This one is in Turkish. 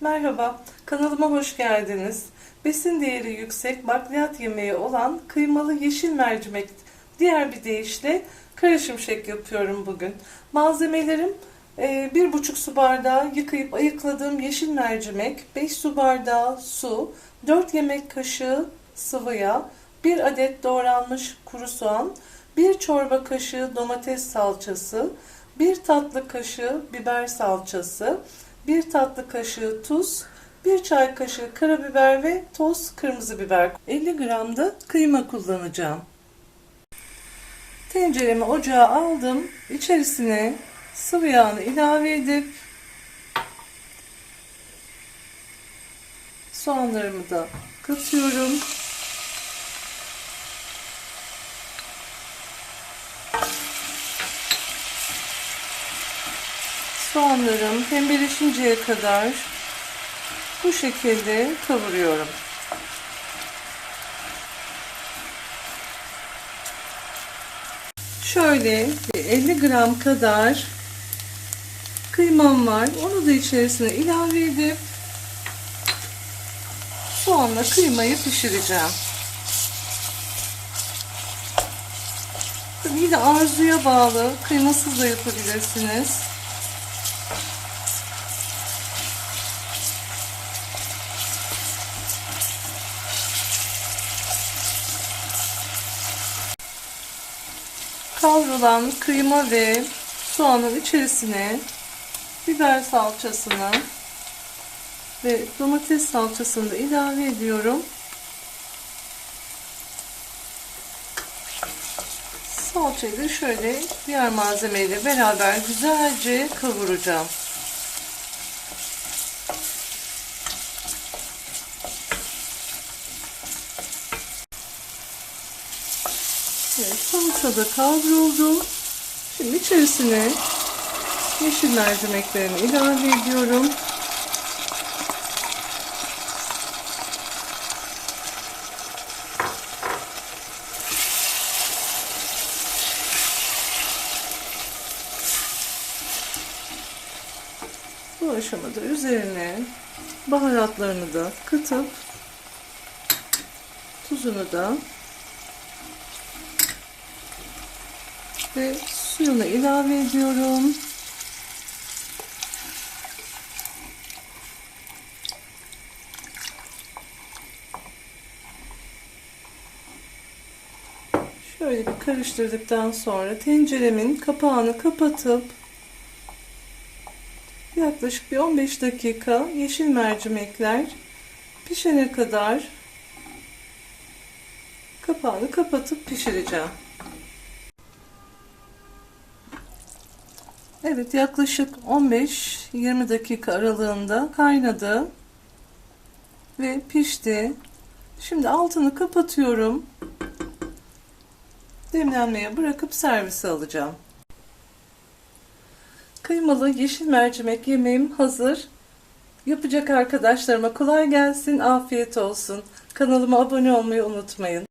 Merhaba, kanalıma hoş geldiniz. Besin değeri yüksek bakliyat yemeği olan kıymalı yeşil mercimek, diğer bir deyişle karışım şek yapıyorum bugün. Malzemelerim e, bir buçuk su bardağı yıkayıp ayıkladığım yeşil mercimek, 5 su bardağı su, 4 yemek kaşığı sıvı yağ, 1 adet doğranmış kuru soğan, 1 çorba kaşığı domates salçası, 1 tatlı kaşığı biber salçası, 1 tatlı kaşığı tuz, 1 çay kaşığı karabiber ve toz kırmızı biber. 50 gram da kıyma kullanacağım. Tenceremi ocağa aldım. İçerisine sıvı yağını ilave edip soğanlarımı da katıyorum. Soğanlarım pembeleşinceye kadar bu şekilde kavuruyorum. Şöyle bir 50 gram kadar kıymam var. Onu da içerisine ilave edip soğanla kıymayı pişireceğim. Tabii yine arzuya bağlı. Kıymasız da yapabilirsiniz. Kavrulan kıyma ve soğanın içerisine biber salçasını ve domates salçasını da ilave ediyorum. Salçayı da şöyle diğer malzemeyle beraber güzelce kavuracağım. Evet, salça da kavruldu. Şimdi içerisine yeşil mercimeklerini ilave ediyorum. Bu aşamada üzerine baharatlarını da katıp tuzunu da ve suyunu ilave ediyorum. Şöyle bir karıştırdıktan sonra tenceremin kapağını kapatıp yaklaşık bir 15 dakika yeşil mercimekler pişene kadar kapağını kapatıp pişireceğim. Evet yaklaşık 15-20 dakika aralığında kaynadı ve pişti. Şimdi altını kapatıyorum. Demlenmeye bırakıp servise alacağım. Kıymalı yeşil mercimek yemeğim hazır. Yapacak arkadaşlarıma kolay gelsin, afiyet olsun. Kanalıma abone olmayı unutmayın.